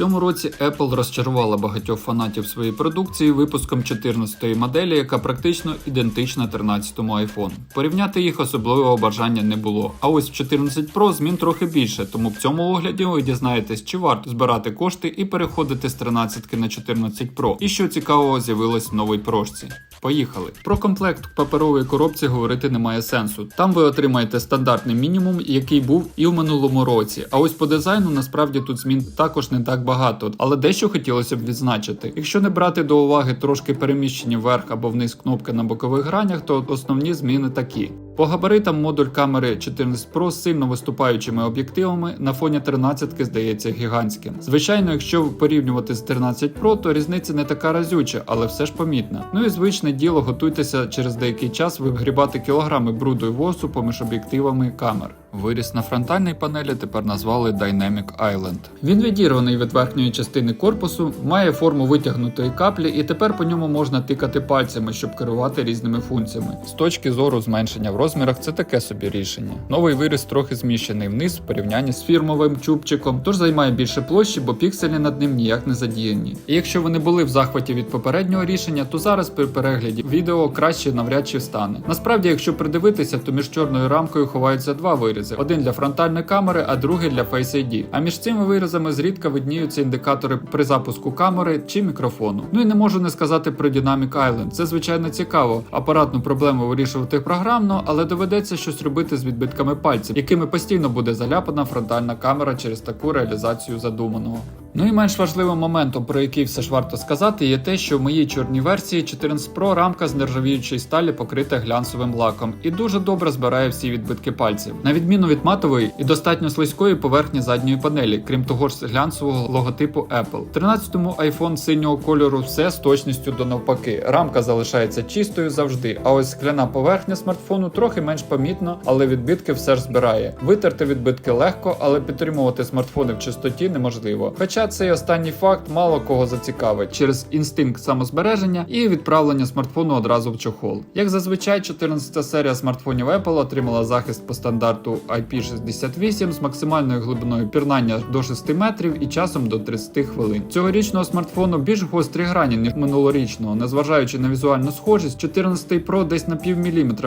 цьому році Apple розчарувала багатьох фанатів своєї продукції випуском 14-ї моделі, яка практично ідентична 13-му iPhone. Порівняти їх особливого бажання не було. А ось в 14 Pro змін трохи більше, тому в цьому огляді ви дізнаєтесь, чи варто збирати кошти і переходити з 13 на 14 Pro. І що цікавого з'явилось в новій прошці. Поїхали. Про комплект паперової коробці говорити немає сенсу. Там ви отримаєте стандартний мінімум, який був і в минулому році. А ось по дизайну насправді тут змін також не так багато, але дещо хотілося б відзначити. Якщо не брати до уваги трошки переміщення вверх або вниз кнопки на бокових гранях, то основні зміни такі. По габаритам модуль камери 14 Pro з сильно виступаючими об'єктивами на фоні 13 здається гігантським. Звичайно, якщо порівнювати з 13 Pro, то різниця не така разюча, але все ж помітна. Ну і звичне діло, готуйтеся через деякий час вигрібати кілограми бруду і восу поміж об'єктивами камер. Виріс на фронтальній панелі тепер назвали Dynamic Island. Він відірваний від верхньої частини корпусу, має форму витягнутої каплі, і тепер по ньому можна тикати пальцями, щоб керувати різними функціями. З точки зору зменшення в розмірах це таке собі рішення. Новий виріс трохи зміщений вниз в порівнянні з фірмовим чубчиком, тож займає більше площі, бо пікселі над ним ніяк не задіяні. І якщо ви не були в захваті від попереднього рішення, то зараз при перегляді відео краще навряд чи стане. Насправді, якщо придивитися, то між чорною рамкою ховаються два вирізи: один для фронтальної камери, а другий для Face ID. А між цими виразами зрідка видніються індикатори при запуску камери чи мікрофону. Ну і не можу не сказати про Dynamic Island. Це звичайно цікаво. Апаратну проблему вирішувати програмно, але доведеться щось робити з відбитками пальців, якими постійно буде заляпана фронтальна камера через таку реалізацію задуманого. Ну і менш важливим моментом, про який все ж варто сказати, є те, що в моїй чорній версії 14 Pro рамка з нержавіючої сталі покрита глянцевим лаком і дуже добре збирає всі відбитки пальців, на відміну від матової і достатньо слизької поверхні задньої панелі, крім того ж глянцевого логотипу Apple. В 13-му iPhone синього кольору все з точністю до навпаки. Рамка залишається чистою завжди. А ось скляна поверхня смартфону трохи менш помітно, але відбитки все ж збирає. Витерти відбитки легко, але підтримувати смартфони в чистоті неможливо. Хоча цей останній факт мало кого зацікавить через інстинкт самозбереження і відправлення смартфону одразу в чохол. Як зазвичай, 14 серія смартфонів Apple отримала захист по стандарту IP68 з максимальною глибиною пірнання до 6 метрів і часом до 30 хвилин. Цьогорічного смартфону більш гострі грані, ніж минулорічного, незважаючи на візуальну схожість, 14 Pro десь на пів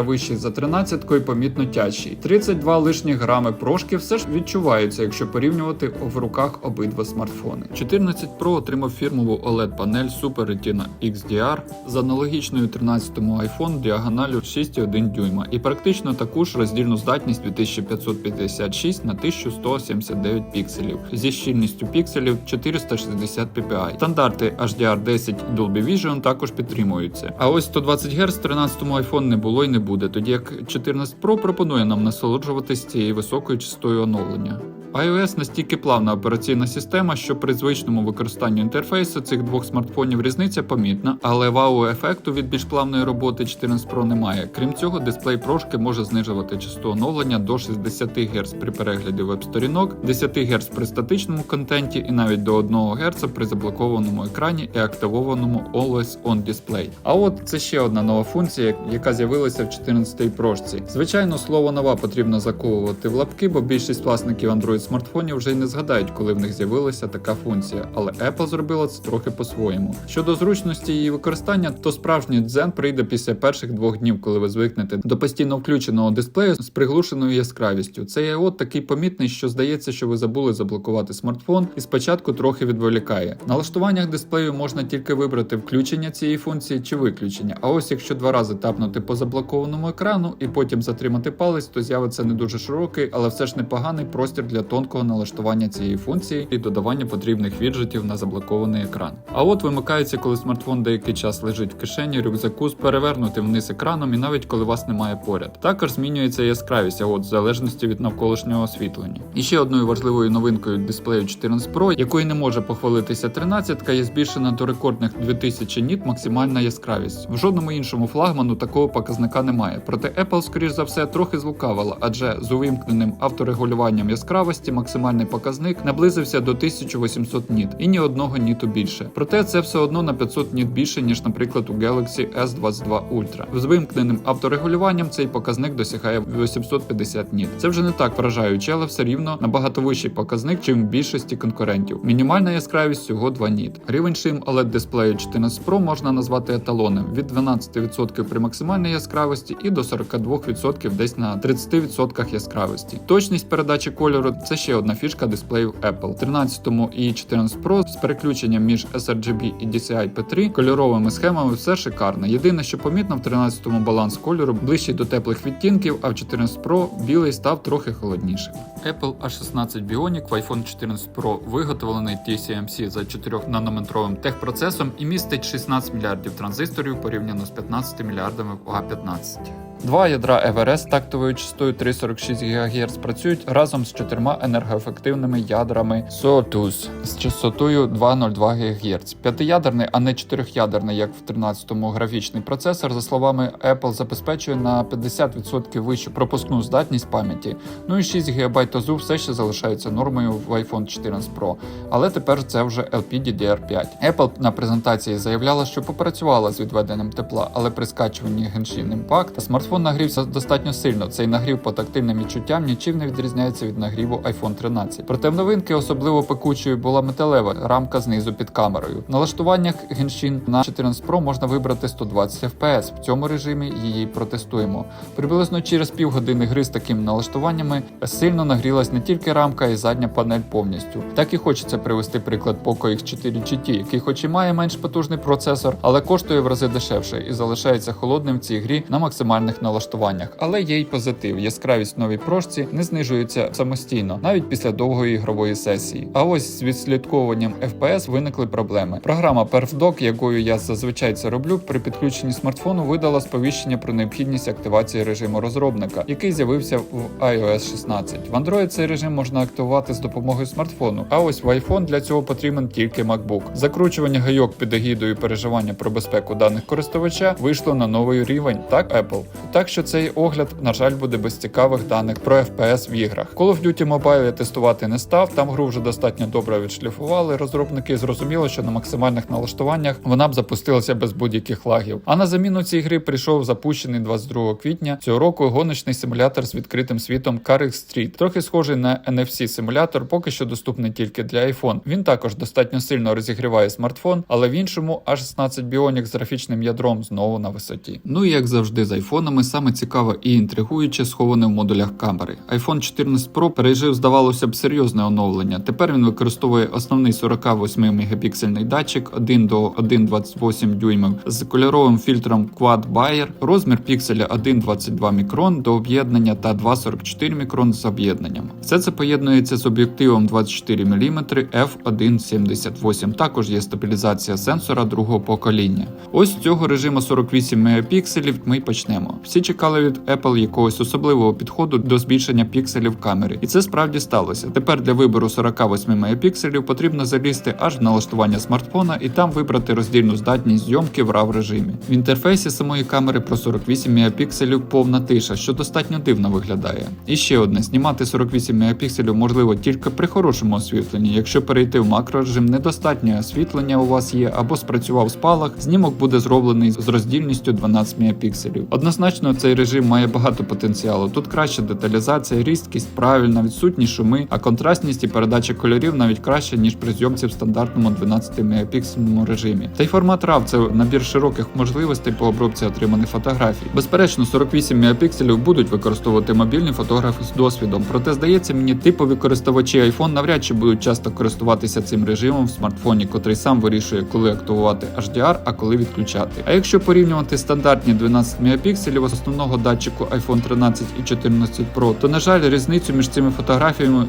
вищий за 13 і помітно тяжчий. 32 лишні грами прошки все ж відчуваються, якщо порівнювати в руках обидва смартфони. 14 Pro отримав фірмову OLED панель Super Retina XDR з аналогічною 13-му iPhone діагоналю 6,1 дюйма і практично таку ж роздільну здатність 2556 на 1179 пікселів зі щільністю пікселів 460 ppi. Стандарти HDR10 і Dolby Vision також підтримуються. А ось 120 Гц в 13-му iPhone не було і не буде, тоді як 14 Pro пропонує нам насолоджуватись цією високою частотою оновлення. iOS настільки плавна операційна система, що при звичному використанні інтерфейсу цих двох смартфонів різниця помітна, але вау-ефекту від більш плавної роботи 14 Pro немає. Крім цього, дисплей прошки може знижувати частоту оновлення до 60 Гц при перегляді веб-сторінок, 10 Гц при статичному контенті і навіть до 1 Гц при заблокованому екрані і активованому Always On Display. А от це ще одна нова функція, яка з'явилася в 14-й прошці. Звичайно, слово нова потрібно заковувати в лапки, бо більшість власників Android смартфонів вже й не згадають, коли в них з'явилася така функція, але Apple зробила це трохи по-своєму. Щодо зручності її використання, то справжній дзен прийде після перших двох днів, коли ви звикнете до постійно включеного дисплею з приглушеною яскравістю. Цей іот такий помітний, що здається, що ви забули заблокувати смартфон, і спочатку трохи відволікає. На налаштуваннях дисплею можна тільки вибрати включення цієї функції чи виключення. А ось якщо два рази тапнути по заблокованому екрану і потім затримати палець, то з'явиться не дуже широкий, але все ж непоганий простір для тонкого налаштування цієї функції і додавання потрібних віджитів на заблокований екран. А от вимикається, коли смартфон деякий час лежить в кишені, рюкзаку з перевернутим вниз екраном і навіть коли вас немає поряд. Також змінюється яскравість, а от в залежності від навколишнього освітлення. І ще одною важливою новинкою дисплею 14 Pro, якою не може похвалитися 13, є збільшена до рекордних 2000 ніт максимальна яскравість. В жодному іншому флагману такого показника немає. Проте Apple, скоріш за все, трохи злукавила, адже з увімкненим авторегулюванням яскравості яскравості максимальний показник наблизився до 1800 ніт і ні одного ніту більше. Проте це все одно на 500 ніт більше, ніж, наприклад, у Galaxy S22 Ultra. З вимкненим авторегулюванням цей показник досягає 850 ніт. Це вже не так вражаюче, але все рівно набагато вищий показник, чим в більшості конкурентів. Мінімальна яскравість всього 2 ніт. Рівень шим OLED дисплею 14 Pro можна назвати еталоном від 12% при максимальній яскравості і до 42% десь на 30% яскравості. Точність передачі кольору це ще одна фішка дисплеїв Apple. 13 і 14 Pro з переключенням між sRGB і DCI P3 кольоровими схемами все шикарно. Єдине, що помітно, в 13-му баланс кольору ближчий до теплих відтінків, а в 14 Pro білий став трохи холоднішим. Apple A16 Bionic в iPhone 14 Pro виготовлений TSMC за 4 нанометровим техпроцесом і містить 16 мільярдів транзисторів порівняно з 15 мільярдами в A15. Два ядра Everest тактовою частотою 346 ГГц працюють разом з чотирма енергоефективними ядрами SOTUS з частотою 202 ГГц. П'ятиядерний, а не чотирьохядерний, як в 13-му графічний процесор, за словами Apple, забезпечує на 50% вищу пропускну здатність пам'яті. Ну і 6 ГБ ОЗУ все ще залишається нормою в iPhone 14 Pro. Але тепер це вже LPDDR5. Apple на презентації заявляла, що попрацювала з відведенням тепла, але при скачуванні Genshin Impact смартфон нагрівся достатньо сильно. Цей нагрів по тактильним відчуттям нічим не відрізняється від нагріву iPhone 13. Проте в новинки особливо пекучою була металева рамка знизу під камерою. Налаштуваннях Genshin на 14 Pro можна вибрати 120 FPS. В цьому режимі її протестуємо. Приблизно через півгодини гри з такими налаштуваннями сильно нагрілась не тільки рамка, й задня панель повністю. Так і хочеться привести приклад Poco X4 GT, який хоч і має менш потужний процесор, але коштує в рази дешевше і залишається холодним в цій грі на максимальних налаштуваннях. Але є й позитив. Яскравість в новій прошці не знижується самостійно, навіть після довгої ігрової сесії. А ось з відслідковуванням FPS виникли проблеми. Програма PerfDoc, якою я зазвичай це роблю, при підключенні смартфону видала сповіщення про необхідність активації режиму розробника, який з'явився в iOS 16. В Android цей режим можна активувати з допомогою смартфону. А ось в iPhone для цього потрібен тільки MacBook. Закручування гайок під егідою переживання про безпеку даних користувача вийшло на новий рівень, так Apple. Так що цей огляд, на жаль, буде без цікавих даних про FPS в іграх. Call of Duty Mobile я тестувати не став, там гру вже достатньо добре відшліфували. Розробники зрозуміло, що на максимальних налаштуваннях вона б запустилася без будь-яких лагів. А на заміну цій гри прийшов запущений 22 квітня цього року гоночний симулятор з відкритим світом Car Street. Трохи схожий на NFC симулятор, поки що доступний тільки для iPhone. Він також достатньо сильно розігріває смартфон, але в іншому A16 Bionic з графічним ядром знову на висоті. Ну і як завжди з айфонами, саме цікаве і інтригуюче сховане в модулях камери. iPhone 14 Pro пережив, здавалося б, серйозне оновлення. Тепер він використовує основний 48 мегапіксельний датчик 1 до 1,28 дюймів з кольоровим фільтром Quad Bayer, розмір пікселя 1,22 мікрон до об'єднання та 2,44 мікрон з об'єднанням. Все це поєднується з об'єктивом 24 мм f1.78. Також є стабілізація сенсора другого покоління. Ось з цього режиму 48 мегапікселів ми почнемо. Всі чекали від Apple якогось особливого підходу до збільшення пікселів камери, і це справді сталося. Тепер для вибору 48 мегапікселів потрібно залізти аж в налаштування смартфона і там вибрати роздільну здатність зйомки в RAW режимі. В інтерфейсі самої камери про 48 мегапікселів повна тиша, що достатньо дивно виглядає. І ще одне: знімати 48 мегапікселів можливо тільки при хорошому освітленні. Якщо перейти в макрорежим, недостатнє освітлення у вас є або спрацював спалах, знімок буде зроблений з роздільністю 12 мегапікселів. Однозначно, цей режим має багато потенціалу. Тут краща деталізація, різкість, правильна, відсутні шуми, а контрастність і передача кольорів навіть краще, ніж при зйомці в стандартному 12 мегапіксельному режимі. Та й формат RAW – це набір широких можливостей по обробці отриманих фотографій. Безперечно, 48 мегапікселів будуть використовувати мобільні фотографи з досвідом. Проте здається мені, типові користувачі iPhone навряд чи будуть часто користуватися цим режимом в смартфоні, котрий сам вирішує, коли активувати HDR, а коли відключати. А якщо порівнювати стандартні 12 мегапікселів основного датчику iPhone 13 і 14 Pro, то на жаль, різницю між цими фотографіями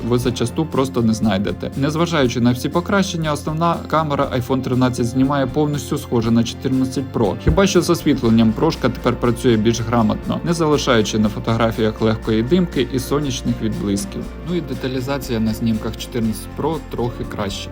ви зачасту просто не знайдете. Незважаючи на всі покращення, основна камера iPhone 13 знімає повністю схоже на 14 Pro. Хіба що з освітленням прошка тепер працює більш грамотно, не залишаючи на фотографіях легкої димки і сонячних відблисків. Ну і деталізація на знімках 14 Pro трохи краще.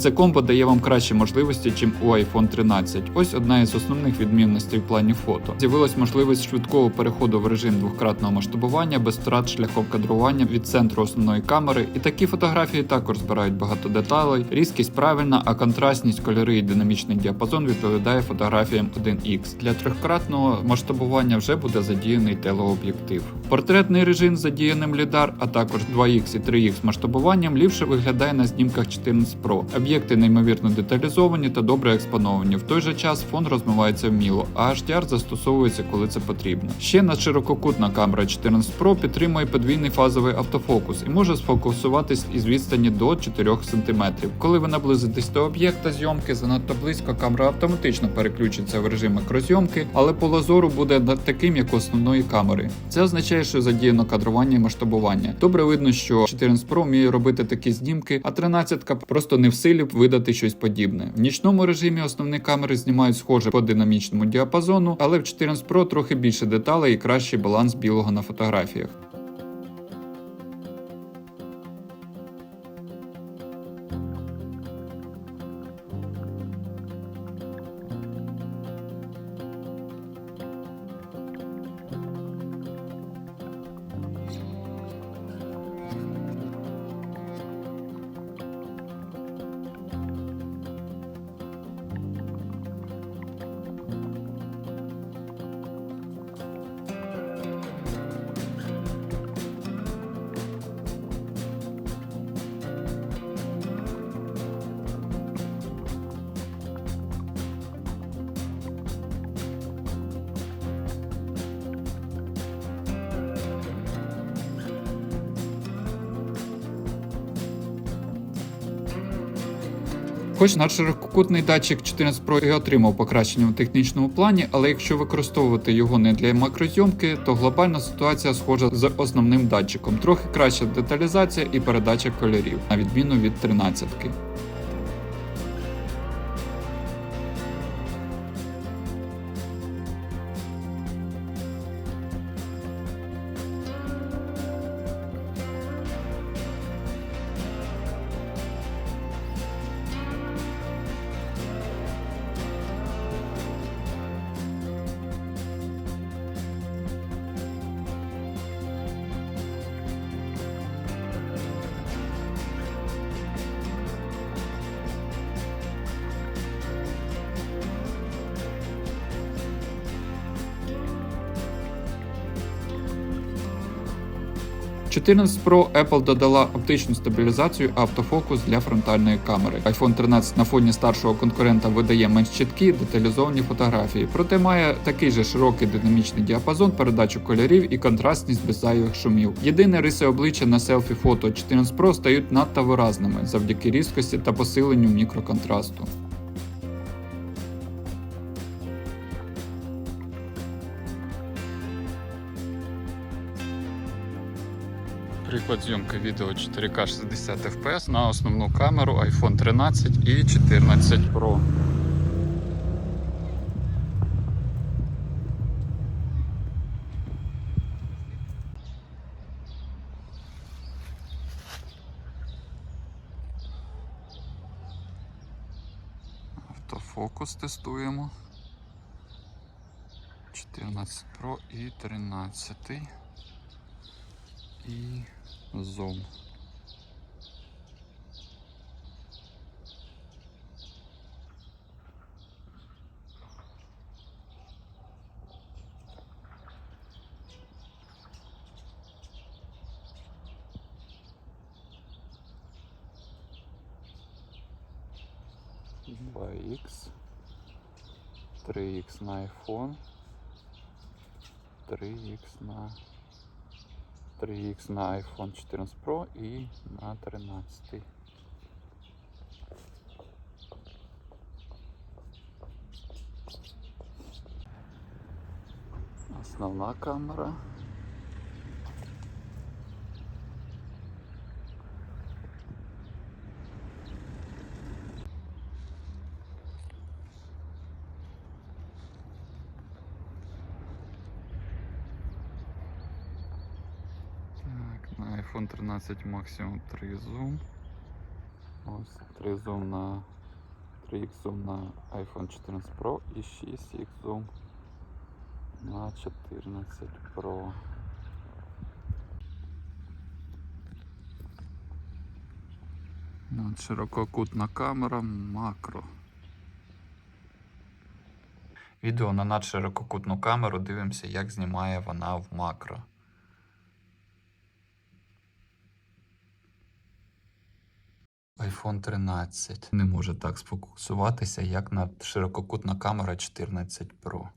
Це комбо дає вам кращі можливості, чим у iPhone 13. Ось одна із основних відмінностей в плані фото. З'явилась можливість швидкого переходу в режим двократного масштабування без втрат шляхом кадрування від центру основної камери. І такі фотографії також збирають багато деталей. Різкість правильна, а контрастність, кольори і динамічний діапазон відповідає фотографіям 1X. Для трьохкратного масштабування вже буде задіяний телеоб'єктив. Портретний режим з задіяним лідар, а також 2X і 3X масштабуванням ліпше виглядає на знімках 14 Pro. Об'єкти неймовірно деталізовані та добре експоновані. В той же час фон розмивається вміло, а HDR застосовується, коли це потрібно. Ще надширококутна камера 14 Pro підтримує подвійний фазовий автофокус і може сфокусуватись із відстані до 4 см. Коли ви наблизитесь до об'єкта зйомки занадто близько, камера автоматично переключиться в режим макрозйомки, але поле зору буде таким, як у основної камери. Це означає, що задіяно кадрування і масштабування. Добре видно, що 14 Pro вміє робити такі знімки, а 13 просто не в силі видати щось подібне. В нічному режимі основні камери знімають схоже по динамічному діапазону, але в 14 Pro трохи більше деталей і кращий баланс білого на фотографіях. Хоч надширококутний датчик 14 Pro і отримав покращення в технічному плані, але якщо використовувати його не для макрозйомки, то глобальна ситуація схожа з основним датчиком. Трохи краща деталізація і передача кольорів, на відміну від 13-ки. 14 Pro Apple додала оптичну стабілізацію автофокус для фронтальної камери. iPhone 13 на фоні старшого конкурента видає менш чіткі деталізовані фотографії, проте має такий же широкий динамічний діапазон, передачу кольорів і контрастність без зайвих шумів. Єдине риси обличчя на селфі фото 14 Pro стають надто виразними завдяки різкості та посиленню мікроконтрасту. Приклад відео 4К 60 FPS на основну камеру iPhone 13 і 14 Pro. Автофокус тестуємо. 14 Pro і 13 і зум. Два х 3х на iPhone, 3х на 3х на iPhone 14 Pro і на 13. Основна камера. Так, на iPhone 13 максимум 3 зум. Ось 3 зум на 3х зум на iPhone 14 Pro і 6х зум на 14 Pro. От ширококутна камера макро. Відео на надширококутну камеру дивимося, як знімає вона в макро. iPhone 13 не може так сфокусуватися, як на ширококутна камера 14 Pro.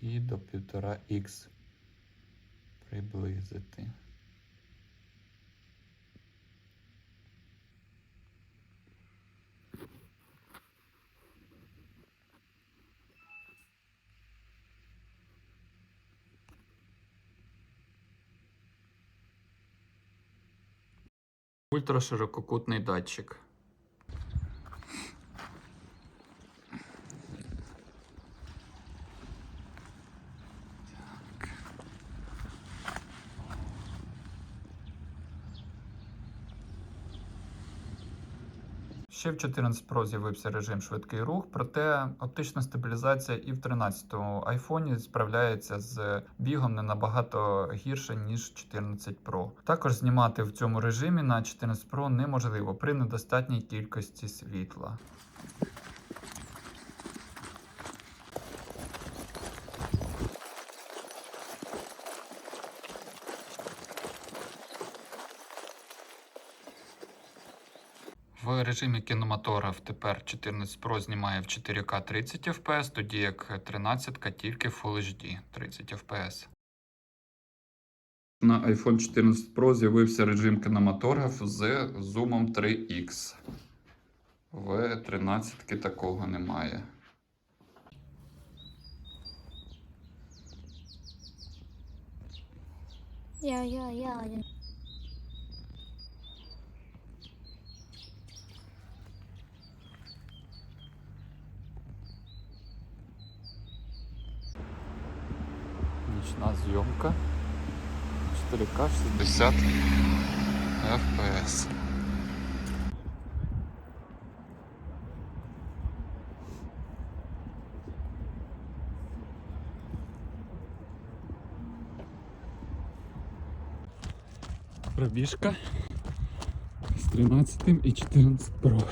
І до 1,5х приблизити. Ультраширококутний датчик. Ще в 14 Pro з'явився режим швидкий рух, проте оптична стабілізація і в 13-му айфоні справляється з бігом не набагато гірше, ніж 14 Pro. Також знімати в цьому режимі на 14 Pro неможливо при недостатній кількості світла. В режимі кінематограф тепер 14 Pro знімає в 4К 30 FPS, тоді як 13 тільки Full HD 30 FPS. На iPhone 14 Pro з'явився режим кінематограф з зумом 3X. В 13 такого немає. Ja, ja, ja, Нічна зйомка. 4К 60 FPS. Пробіжка з 13 і 14 Pro.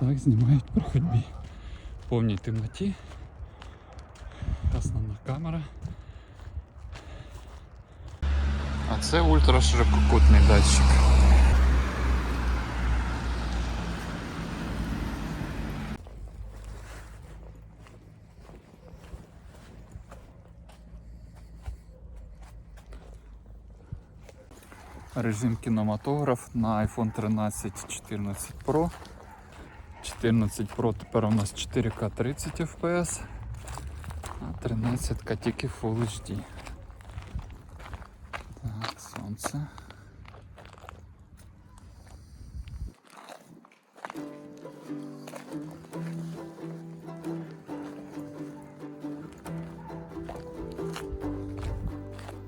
Так знімають про ходьбі. В повній темноті. Камера. А це ультраширококутний датчик. Режим кінематограф на iPhone 13 14 Pro. 14 Pro тепер у нас 4К 30 FPS, а 13 тільки Full HD. Так, сонце.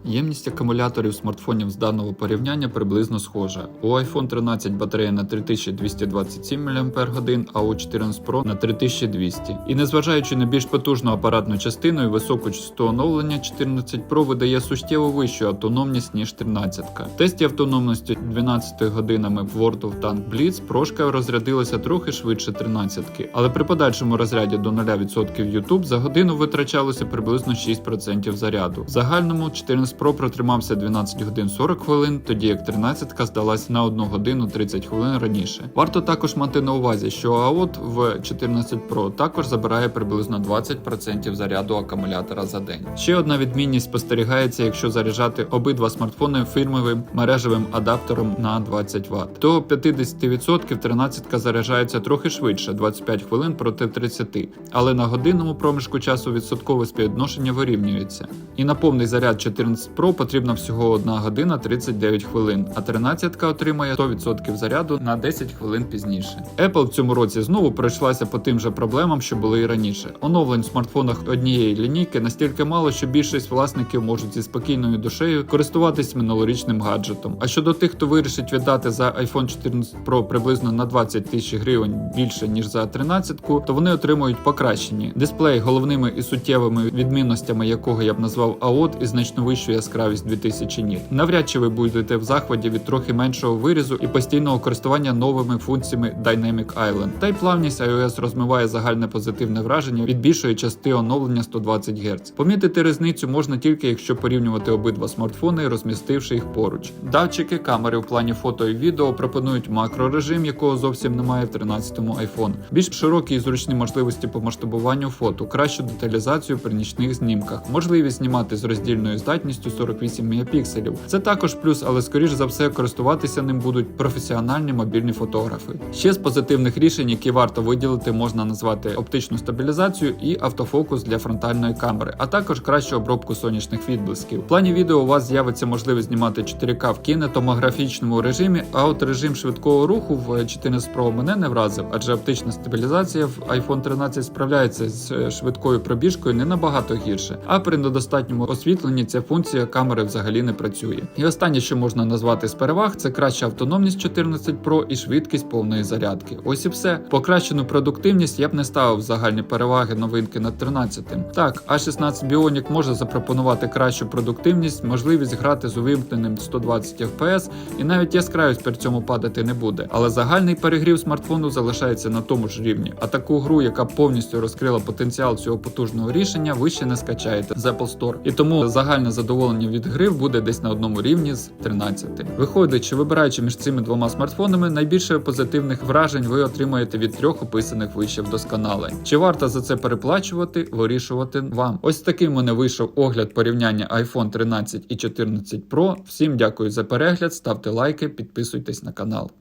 Ємність акумуляторів смартфонів з даного порівняння приблизно схожа. У iPhone 13 батарея на 3227 мАч, а у 14 Pro на 3200. І незважаючи на більш потужну апаратну частину і високу частоту оновлення, 14 Pro видає суттєво вищу автономність, ніж 13. В тесті автономності 12 годинами в World of Tank Blitz прошка розрядилася трохи швидше 13, але при подальшому розряді до 0% YouTube за годину витрачалося приблизно 6% заряду. В загальному 14 Pro протримався 12 годин 40 хвилин, тоді як 13 здалась на 1 годину 30 хвилин раніше. Варто також мати на увазі, що AOT в 14 Pro також забирає приблизно 20% заряду акумулятора за день. Ще одна відмінність спостерігається, якщо заряджати обидва смартфони фірмовим мережевим адаптером на 20 Вт. До 50% 13 заряджається трохи швидше 25 хвилин проти 30, але на годинному проміжку часу відсоткове співвідношення вирівнюється. І на повний заряд 14 Pro потрібна всього 1 година 39 хвилин, а 13 отримає 100% заряду на 10 хвилин пізніше. Apple в цьому році знову пройшлася по тим же проблемам, що були і раніше. Оновлень в смартфонах однієї лінійки настільки мало, що більшість власників можуть зі спокійною душею користуватись минулорічним гаджетом. А щодо тих, хто вирішить віддати за iPhone 14 Pro приблизно на 20 тисяч гривень більше ніж за 13, то вони отримують покращені дисплей, головними і суттєвими відмінностями якого я б назвав AOT і значно вищу яскравість 2000 ніт. Навряд чи ви будете в захваті від трохи меншого вирізу і постійного користування новими функціями Dynamic Island. Та й плавність iOS розмиває загальне позитивне враження від більшої частини оновлення 120 Гц. Помітити різницю можна тільки якщо порівнювати обидва смартфони, розмістивши їх поруч. Датчики камери в плані фото і відео пропонують макрорежим, якого зовсім немає в 13-му iPhone. Більш широкі і зручні можливості по масштабуванню фото, кращу деталізацію при нічних знімках, можливість знімати з роздільною здатністю 48 мегапікселів. Це також плюс, але скоріш за все користуватися ним будуть професіональні мобільні фотографи. Ще з позитивних рішень, які варто виділити, можна назвати оптичну стабілізацію і автофокус для фронтальної камери, а також кращу обробку сонячних відблисків. В плані відео у вас з'явиться можливість знімати 4К в кінетомографічному режимі, а от режим швидкого руху в 14 Pro мене не вразив, адже оптична стабілізація в iPhone 13 справляється з швидкою пробіжкою не набагато гірше, а при недостатньому освітленні ця функція камери взагалі не працює. І останнє, що можна назвати з переваг, це краща автономність 14 Pro і швидкість повної зарядки. Ось і все. Покращену продуктивність я б не ставив загальні переваги новинки над 13. Так, A16 Bionic може запропонувати кращу продуктивність, можливість грати з увімкненим 120 FPS, і навіть яскравість при цьому падати не буде. Але загальний перегрів смартфону залишається на тому ж рівні. А таку гру, яка повністю розкрила потенціал цього потужного рішення, ви ще не скачаєте з Apple Store. І тому загальне задоволення від гри буде десь на одному рівні з 13. Виходить, що вибираючи між цими двома смартфонами, найбільше позитивних вражень ви отримаєте від трьох описаних вище вдосконалень. Чи варто за це переплачувати, вирішувати вам? Ось таким мене вийшов огляд порівняння iPhone 13 і 14 Pro. Всім дякую за перегляд, ставте лайки, підписуйтесь на канал.